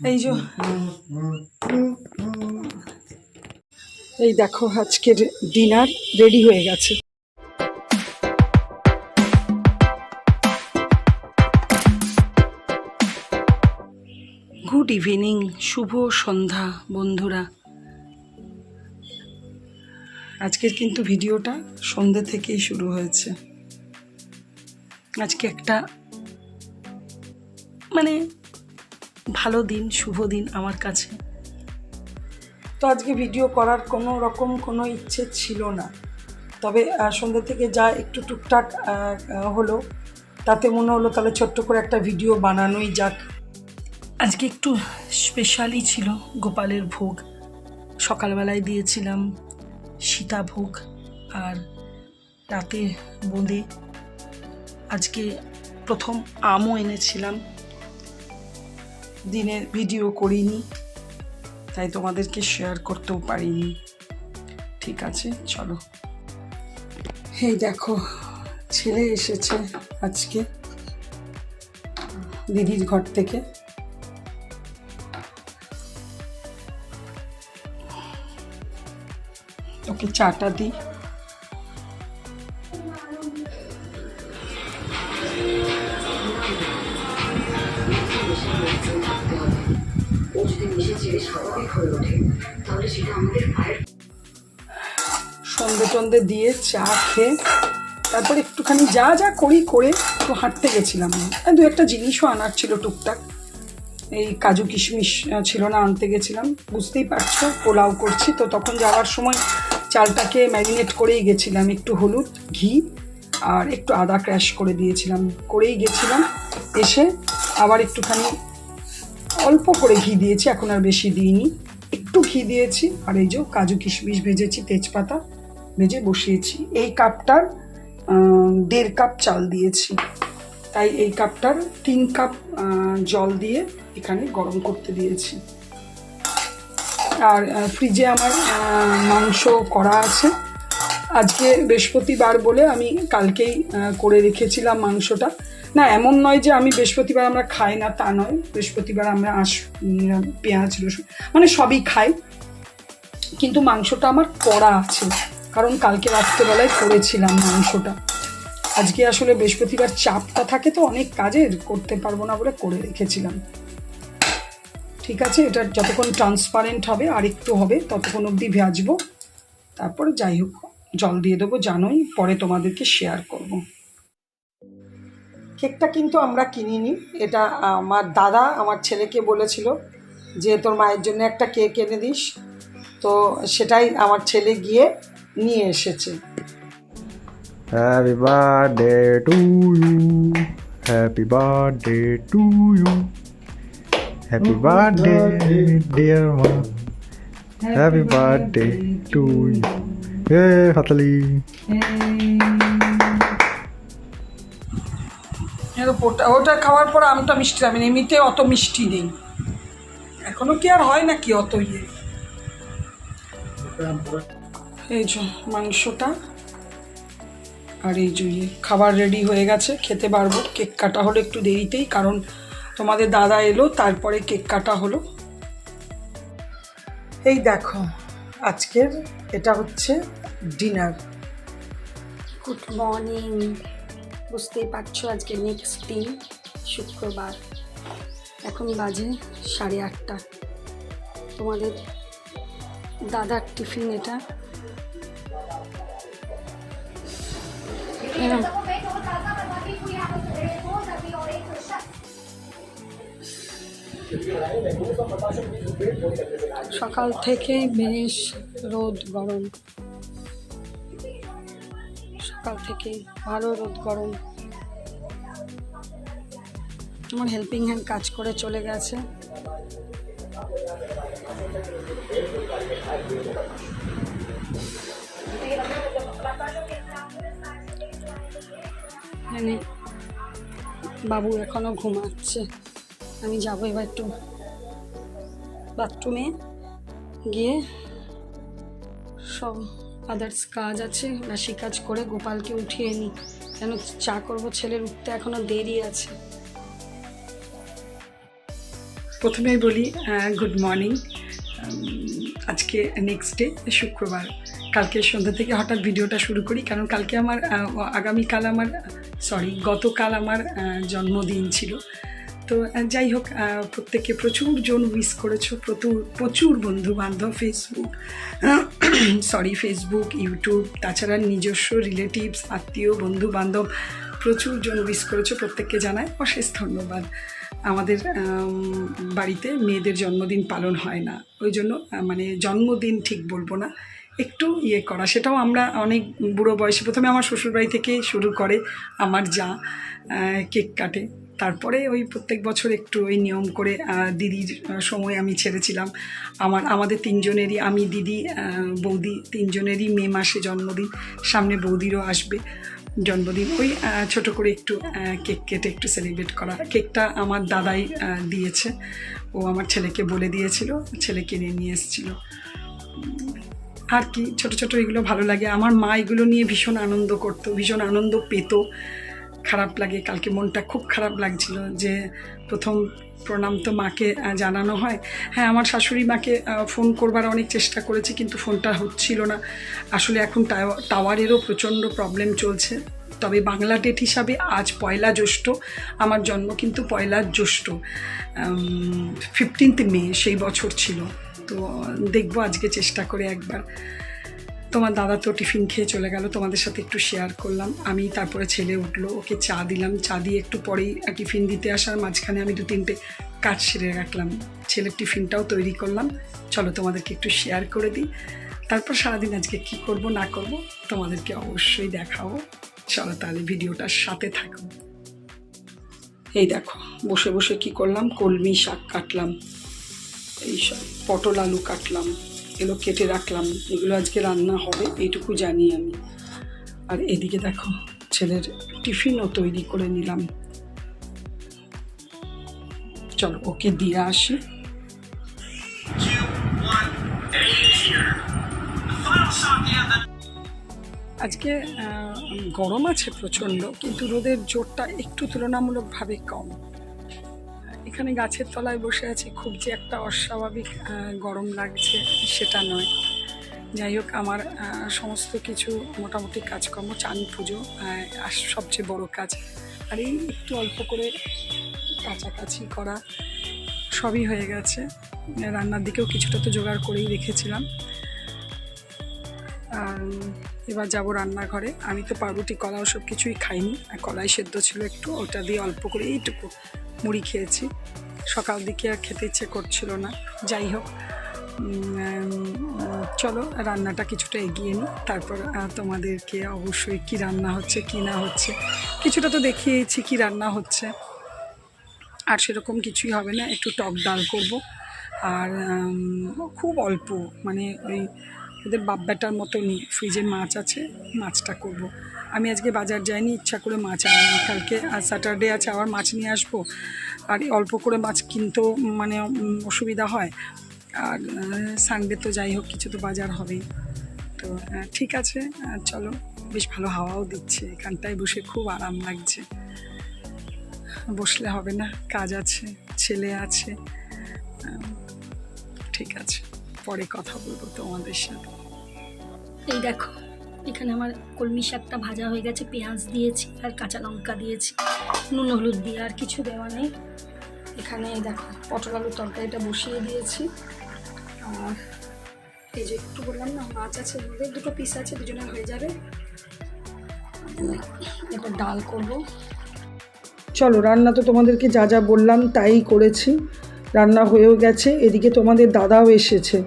এই যে। এই দেখো আজকের ডিনার রেডি হয়ে গেছে। গুড ইভিনিং, শুভ সন্ধ্যা বন্ধুরা। আজকের কিন্তু ভিডিওটা সন্ধ্যে থেকেই শুরু হয়েছে। আজকে একটা মানে ভালো দিন শুভ দিন আমার কাছে। তো আজকে ভিডিও করার কোনো রকম কোনো ইচ্ছে ছিল না। তবে সন্ধ্যে থেকে যা একটু টুকটাক হলো তাতে মনে হলো তাহলে ছোট্ট করে একটা ভিডিও বানানোই যাক। আজকে একটু স্পেশালই ছিল গোপালের ভোগ। সকালবেলায় দিয়েছিলাম সীতাভোগ আর রাতে বোঁদে। আজকে প্রথম আমও এনেছিলাম। দিনের ভিডিও করিনি, তাই তোমাদেরকে শেয়ার করতেও পারিনি। ঠিক আছে, চলো। এই দেখো, ছেলে এসেছে আজকে দিদির ঘর থেকে। ওকে চাটা দিই। সন্ধে টন্ধে দিয়ে চা খেয়ে তারপর একটুখানি যা যা করি করে একটু হাঁটতে গেছিলাম। দু একটা জিনিসও আনার ছিল টুকটাক। এই কাজু কিশমিশ ছিল না, আনতে গেছিলাম। বুঝতেই পারছ, পোলাও করছি। তো তখন যাওয়ার সময় চালটাকে ম্যারিনেট করেই গেছিলাম। একটু হলুদ, ঘি আর একটু আদা ক্র্যাশ করে দিয়েছিলাম। করেই গেছিলাম। এসে আবার একটুখানি অল্প করে ঘি দিয়েছি। এখন আর বেশি দিইনি। একটু ঘি দিয়েছি, আর এই যে কাজু কিশমিশ ভেজেছি, তেজপাতা ভেজে বসিয়েছি। এই কাপটার দেড় কাপ চাল দিয়েছি। তাই এই কাপটার তিন কাপ জল দিয়ে এখানে গরম করতে দিয়েছি। আর ফ্রিজে আমার মাংস করা আছে। আজকে বৃহস্পতিবার বলে আমি কালকেই করে রেখেছিলাম মাংসটা। না এমন নয় যে আমি বৃহস্পতিবার আমরা খাই না তা নয়। বৃহস্পতিবার আমরা উম, পেঁয়াজ রসুন মানে সবই খাই। কিন্তু মাংসটা আমার করা আছে কারণ কালকে রাত্রেবেলায় করেছিলাম মাংসটা। আজকে আসলে বৃহস্পতিবার চাপটা থাকে তো অনেক কাজের করতে পারব না বলে করে রেখেছিলাম। ঠিক আছে এটা যতক্ষণ ট্রান্সপারেন্ট হবে আর একটু হবে ততক্ষণ অবধি ভাজবো। তারপর যাই হোক জল দিয়ে দেবো জানোই পরে তোমাদেরকে শেয়ার করব। কেকটা কিন্তু আমরা কিনি কিনিনি এটা আমার দাদা আমার ছেলেকে বলেছিল যে তোর মায়ের জন্য একটা কেক এনে দিস তো সেটাই আমার ছেলে গিয়ে নিয়ে এসেছে Happy birthday to you. Hey, Hatali. Hey. ওটা ওটা খাওয়ার পর আমটা মিষ্টি হবে না এমনিতে অত মিষ্টি নেই। এখনও কি আর হয় নাকি অত ইয়ে? এই যে মাংসটা, আর এই যে ইয়ে খাবার রেডি হয়ে গেছে, খেতে পারব। কেক কাটা হলো একটু দেরিতেই, কারণ তোমাদের দাদা এলো, তারপরে কেক কাটা হলো। এই দেখো, আজকের এটা হচ্ছে ডিনার গুড মর্নিং বুঝতেই পারছ আজকে নেক্সট দিন, শুক্রবার। এখন বাজে সাড়ে আটটা। তোমাদের দাদার টিফিন এটা। সকাল থেকেই বেশ রোদ গরম। সকাল থেকে ভালো রোদ গরম। আমার হেল্পিং হ্যান্ড কাজ করে চলে গেছে। এখানে বাবু এখনও ঘুমাচ্ছে। আমি যাব এবার একটু বাথরুমে গিয়ে সব আদার্স কাজ আছে বাসি কাজ করে গোপালকে উঠিয়ে নিই কেন চা করব ছেলের উঠতে এখনও দেরি আছে। প্রথমেই বলি গুড মর্নিং আজকে নেক্সট ডে শুক্রবার। কালকে সন্ধ্যা থেকে হঠাৎ ভিডিওটা শুরু করি, কারণ কালকে আমার আগামীকাল আমার সরি গতকাল আমার জন্মদিন ছিল। তো যাই হোক আহ, প্রত্যেককে প্রচুর জন উইস করেছ। প্রচুর প্রচুর বন্ধু বান্ধব ফেসবুক সরি ফেসবুক ইউটিউব তাছাড়া নিজস্ব রিলেটিভস আত্মীয় বন্ধু বান্ধব প্রচুর জন উইস করেছ। প্রত্যেককে জানাই অশেষ ধন্যবাদ। আমাদের বাড়িতে মেয়েদের জন্মদিন পালন হয় না। ওই জন্য মানে জন্মদিন ঠিক বলব না একটু ইয়ে করা। সেটাও আমরা অনেক বুড়ো বয়সে প্রথমে আমার শ্বশুরবাড়ি থেকেই শুরু করে আমার যা কেক কাটে। তারপরে ওই প্রত্যেক বছর একটু ওই নিয়ম করে দিদির সময় আমি ছেড়েছিলাম। আমার, আমাদের তিনজনেরই, আমি, দিদি বৌদি তিনজনেরই মে মাসে জন্মদিন। সামনে বৌদিরও আসবে জন্মদিন। ওই ছোট করে একটু কেক কেটে একটু সেলিব্রেট করা। কেকটা আমার দাদাই দিয়েছে। ও আমার ছেলেকে বলে দিয়েছিল, ছেলে কিনে নিয়ে এসেছিল। আর কি, ছোট ছোট এগুলো ভালো লাগে। আমার মা এগুলো নিয়ে ভীষণ আনন্দ করতো, ভীষণ আনন্দ পেত। খারাপ লাগে। কালকে মনটা খুব খারাপ লাগছিল যে প্রথম প্রণাম তো মাকে জানানো হয়। হ্যাঁ আমার শাশুড়ি মাকে ফোন করবার অনেক চেষ্টা করেছি কিন্তু ফোনটা হচ্ছিল না। আসলে এখন টাওয়ারেরও প্রচণ্ড প্রবলেম চলছে। তবে বাংলা ডেট হিসাবে আজ পয়লা জ্যৈষ্ঠ, আমার জন্ম কিন্তু পয়লা জ্যৈষ্ঠ। ফিফটিন্থ মে সেই বছর ছিল। তো দেখব আজকে চেষ্টা করে একবার। তোমার দাদা তো টিফিন খেয়ে চলে গেল, তোমাদের সাথে একটু শেয়ার করলাম। আমি তারপরে ছেলে উঠল, ওকে চা দিলাম। চা দিয়ে একটু পরেই টিফিন দিতে আসার মাঝখানে আমি দু তিনটে কাজ সেরে রাখলাম। ছেলের টিফিনটাও তৈরি করলাম। চলো তোমাদেরকে একটু শেয়ার করে দিই। তারপর সারাদিন আজকে কি করব, না করব, তোমাদেরকে অবশ্যই দেখাবো। চলো তাহলে ভিডিওটার সাথে থাকো। এই দেখো, বসে বসে কি করলাম? কলমি শাক কাটলাম। এইসব পটল আলু কাটলাম। এগুলো কেটে রাখলাম, এগুলো আজকে রান্না হবে, এইটুকু জানি আমি। আর এদিকে দেখো, ছেলের টিফিনও তৈরি করে নিলাম। চলো, ওকে দিয়ে আসি। আজকে গরম আছে প্রচণ্ড, কিন্তু রোদের জোরটা একটু তুলনামূলকভাবে কম। এখানে গাছের তলায় বসে আছি, খুব যে একটা অস্বাভাবিক গরম লাগছে সেটা নয়। যাই হোক, আমার সমস্ত কিছু মোটামুটি কাজকর্ম চান পুজো আর সবচেয়ে বড় কাজ, আর এই একটু অল্প করে কাছাকাছি করা সবই হয়ে গেছে। রান্নার দিকেও কিছুটা তো জোগাড় করেই রেখেছিলাম। আর এবার যাব রান্নাঘরে। আমি তো পাউরুটি কলা সব কিছুই খাইনি, আর কলাই সেদ্ধ ছিল একটু, ওটা দিয়ে অল্প করে এইটুকু। মুড়ি খেয়েছি। সকাল দিকে আর খেতে ইচ্ছে করছিল না। যাই হোক চলো, রান্নাটা কিছুটা এগিয়ে নিই। তারপর তোমাদেরকে অবশ্যই কি রান্না হচ্ছে, কি না হচ্ছে। কিছুটা তো দেখিয়েছি কি রান্না হচ্ছে। আর সেরকম কিছুই হবে না, একটু টক ডাল করব। আর খুব অল্প মানে ওই ওদের বাপ বেটার মতনই, ফ্রিজে মাছ আছে, মাছটা করব। আমি আজকে বাজার যাইনি, ইচ্ছা করে মাছ আনিনি। কালকে আর স্যাটারডে আছে, আবার মাছ নিয়ে আসব। আর অল্প করে মাছ কিনতেও মানে অসুবিধা হয়। আর সানডে তো যাই হোক, কিছু তো বাজার হবেই। তো ঠিক আছে চলো। বেশ ভালো হাওয়াও দিচ্ছে। এখানটায় বসে খুব আরাম লাগছে। বসলে হবে না, কাজ আছে, ছেলে আছে। ঠিক আছে, পরে কথা বলব তোমাদের সাথে। এই দেখো। এখানে আমার কলমি শাকটা ভাজা হয়ে গেছে, পেঁয়াজ দিয়েছি আর কাঁচা লঙ্কা দিয়েছি। নুন, হলুদ দিয়ে আর কিছু দেওয়া নেই। এখানে দেখো, পটল আলুর তরকারিটা বসিয়ে দিয়েছি। আর এই যে একটু বললাম না, মাছ আছে মধ্যে দুটো পিস আছে দুজনে হয়ে যাবে। এবার ডাল করব। চলো, রান্না তো তোমাদেরকে যা যা বললাম তাই করেছি। রান্না হয়েও গেছে, এদিকে তোমাদের দাদাও এসেছে।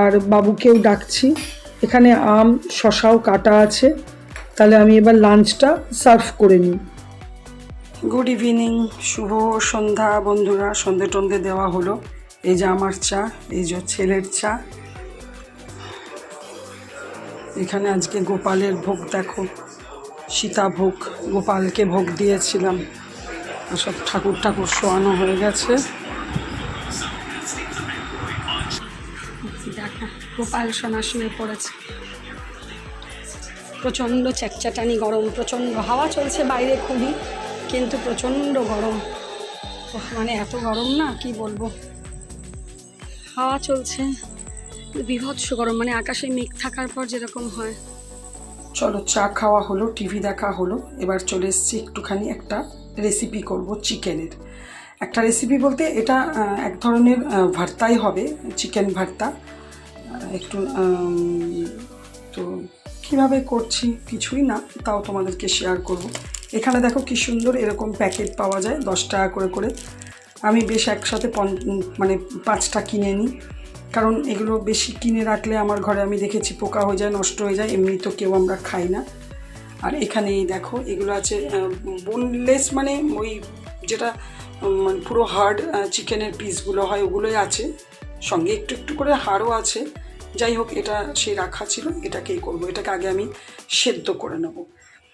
আর বাবুকেও ডাকছি। এখানে আম, শশাও কাটা আছে। তাহলে আমি এবার লাঞ্চটা সার্ভ করে নিই। গুড ইভিনিং, শুভ সন্ধ্যা বন্ধুরা। সন্ধে টন্ধে দেওয়া হলো। এই যে আমার চা, এই যে ছেলের চা। এখানে আজকে গোপালের ভোগ, দেখো। সীতা ভোগ, গোপালকে ভোগ দিয়েছিলাম। সব ঠাকুর ঠাকুর শোয়ানো হয়ে গেছে। গোপাল সোনা শুয়ে পড়েছে। প্রচণ্ড চ্যাকচ্যাটানি গরম, প্রচণ্ড হাওয়া চলছে বাইরে খুবই, কিন্তু প্রচণ্ড গরম। মানে এত গরম না, কি বলব? হাওয়া চলছে, বিভৎস গরম মানে আকাশে মেঘ থাকার পর যেরকম হয়। চলো, চা খাওয়া হলো, টিভি দেখা হলো, এবার চলে এসছি একটুখানি একটা রেসিপি করব চিকেনের। একটা রেসিপি বলতে এটা এক ধরনের ভর্তাই হবে, চিকেন ভর্তা। একটু তো কীভাবে করছি কিছুই না, তাও তোমাদেরকে শেয়ার করব। এখানে দেখো কি সুন্দর এরকম প্যাকেট পাওয়া যায়, দশ টাকা করে করে। আমি বেশ একসাথে পন- মানে পাঁচটা কিনে নিই। কারণ এগুলো বেশি কিনে রাখলে আমার ঘরে আমি দেখেছি পোকা হয়ে যায়, নষ্ট হয়ে যায়, এমনি তো কেউ আমরা খাই না। আর এখানে দেখো, এগুলো আছে বোনলেস মানে ওই যেটা মানে পুরো হার্ড চিকেনের পিসগুলো হয়, ওগুলোই আছে। সঙ্গে একটু একটু করে হাড়ও আছে। যাই হোক, এটা সেই রাখা ছিল, এটাকেই করব। এটাকে আগে আমি সেদ্ধ করে নেব।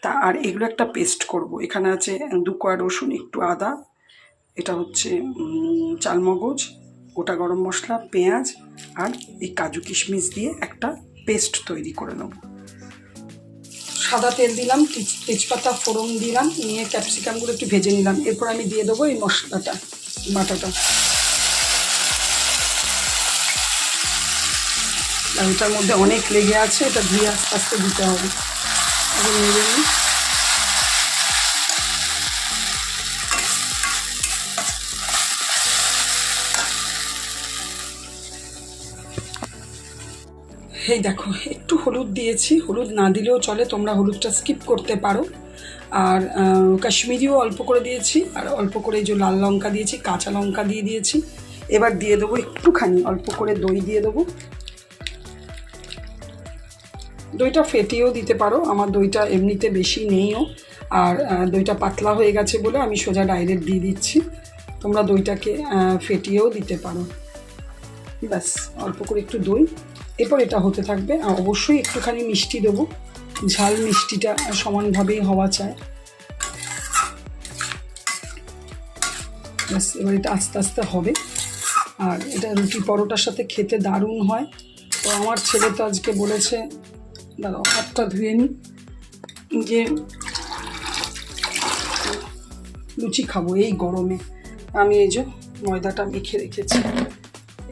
তা আর এগুলো একটা পেস্ট করব। এখানে আছে দু কোয়া রসুন, একটু আদা, এটা হচ্ছে চালমগজ, গোটা গরম মশলা, পেঁয়াজ আর এই কাজু কিশমিশ দিয়ে একটা পেস্ট তৈরি করে নেব। সাদা তেল দিলাম তেজপাতা, ফোড়ন দিলাম, নিয়ে ক্যাপসিকামগুলো একটু ভেজে নিলাম। এরপর আমি দিয়ে দেবো এই মশলাটা, বাটাটা। এটার মধ্যে অনেক লেগে আছে, এটা ধুয়ে আস্তে আস্তে দিতে হবে। এই দেখো, একটু হলুদ দিয়েছি। হলুদ না দিলেও চলে, তোমরা হলুদটা স্কিপ করতে পারো। আর কাশ্মীরিও অল্প করে দিয়েছি। আর অল্প করে এই যে লাল লঙ্কা দিয়েছি, কাঁচা লঙ্কা দিয়ে দিয়েছি। এবার দিয়ে দেবো একটুখানি, অল্প করে দই দিয়ে দেবো। দইটা ফেটিয়েও দিতে পারো। আমার দইটা এমনিতে বেশি নেইও। আর দইটা পাতলা হয়ে গেছে বলে আমি সোজা ডাইরেক্ট দিয়ে দিচ্ছি। তোমরা দইটাকে ফেটিয়েও দিতে পারো। ব্যাস, অল্প করে একটু দই। এরপর এটা হতে থাকবে। আর অবশ্যই একটুখানি মিষ্টি দেবো। ঝাল মিষ্টিটা সমানভাবেই হওয়া চায় ব্যাস, এবার এটা আস্তে আস্তে হবে। আর এটা রুটি পরোটার সাথে খেতে দারুণ হয়। তো আমার ছেলে তো আজকে বলেছে দাঁড়াও, হাতটা ধুয়ে নিই যে লুচি খাব এই গরমে। আমি এই যে ময়দাটা মেখে রেখেছি।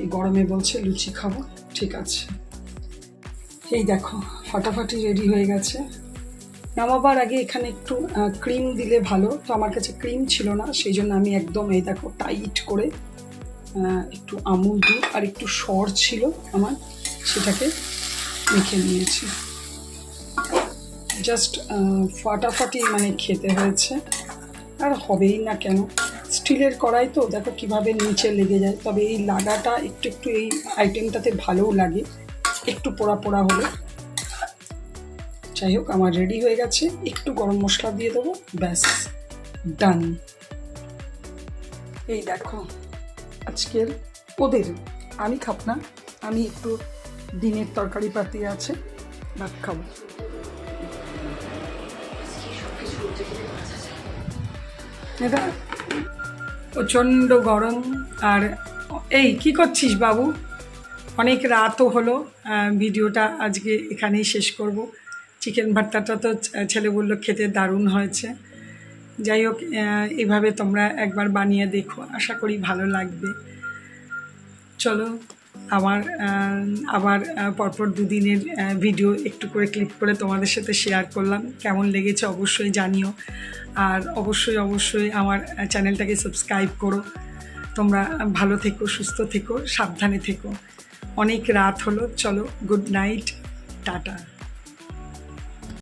এই গরমে বলছে লুচি খাব, ঠিক আছে। এই দেখো, ফাটাফাটি রেডি হয়ে গেছে। নামাবার আগে এখানে একটু ক্রিম দিলে ভালো। তো আমার কাছে ক্রিম ছিল না, সেই জন্য আমি একদম এই দেখো টাইট করে একটু আমুল দুধ আর একটু সর ছিল আমার, সেটাকে মেখে নিয়েছি। জাস্ট ফাটাফাটি মানে খেতে হয়েছে। আর হবেই না কেন। স্টিলের কড়াই তো, দেখো কীভাবে নিচে লেগে যায়। তবে এই লাগাটা একটু একটু এই আইটেমটাতে ভালোও লাগে। একটু পোড়া পোড়া হলে। যাই হোক, আমার রেডি হয়ে গেছে। একটু গরম মশলা দিয়ে দেবো। ব্যাস ডান এই দেখো, আজকের ওদের। আমি খাব না। আমি একটু দিনের তরকারি পাতি আছে, ভাত খাব। এটা? প্রচণ্ড গরম। আর এই, কি করছিস বাবু? অনেক রাতও হলো ভিডিওটা আজকে এখানেই শেষ করব। চিকেন ভর্তাটা তো ছেলে বলল খেতে দারুণ হয়েছে। যাই হোক এভাবে তোমরা একবার বানিয়ে দেখো, আশা করি ভালো লাগবে। চলো। আমার আবার পরপর দুদিনের ভিডিও একটু করে ক্লিক করে তোমাদের সাথে শেয়ার করলাম। কেমন লেগেছে অবশ্যই জানিও। আর অবশ্যই অবশ্যই আমার চ্যানেলটাকে সাবস্ক্রাইব করো। তোমরা ভালো থেকো, সুস্থ থেকো, সাবধানে থেকো। অনেক রাত হলো, চলো গুড নাইট টাটা।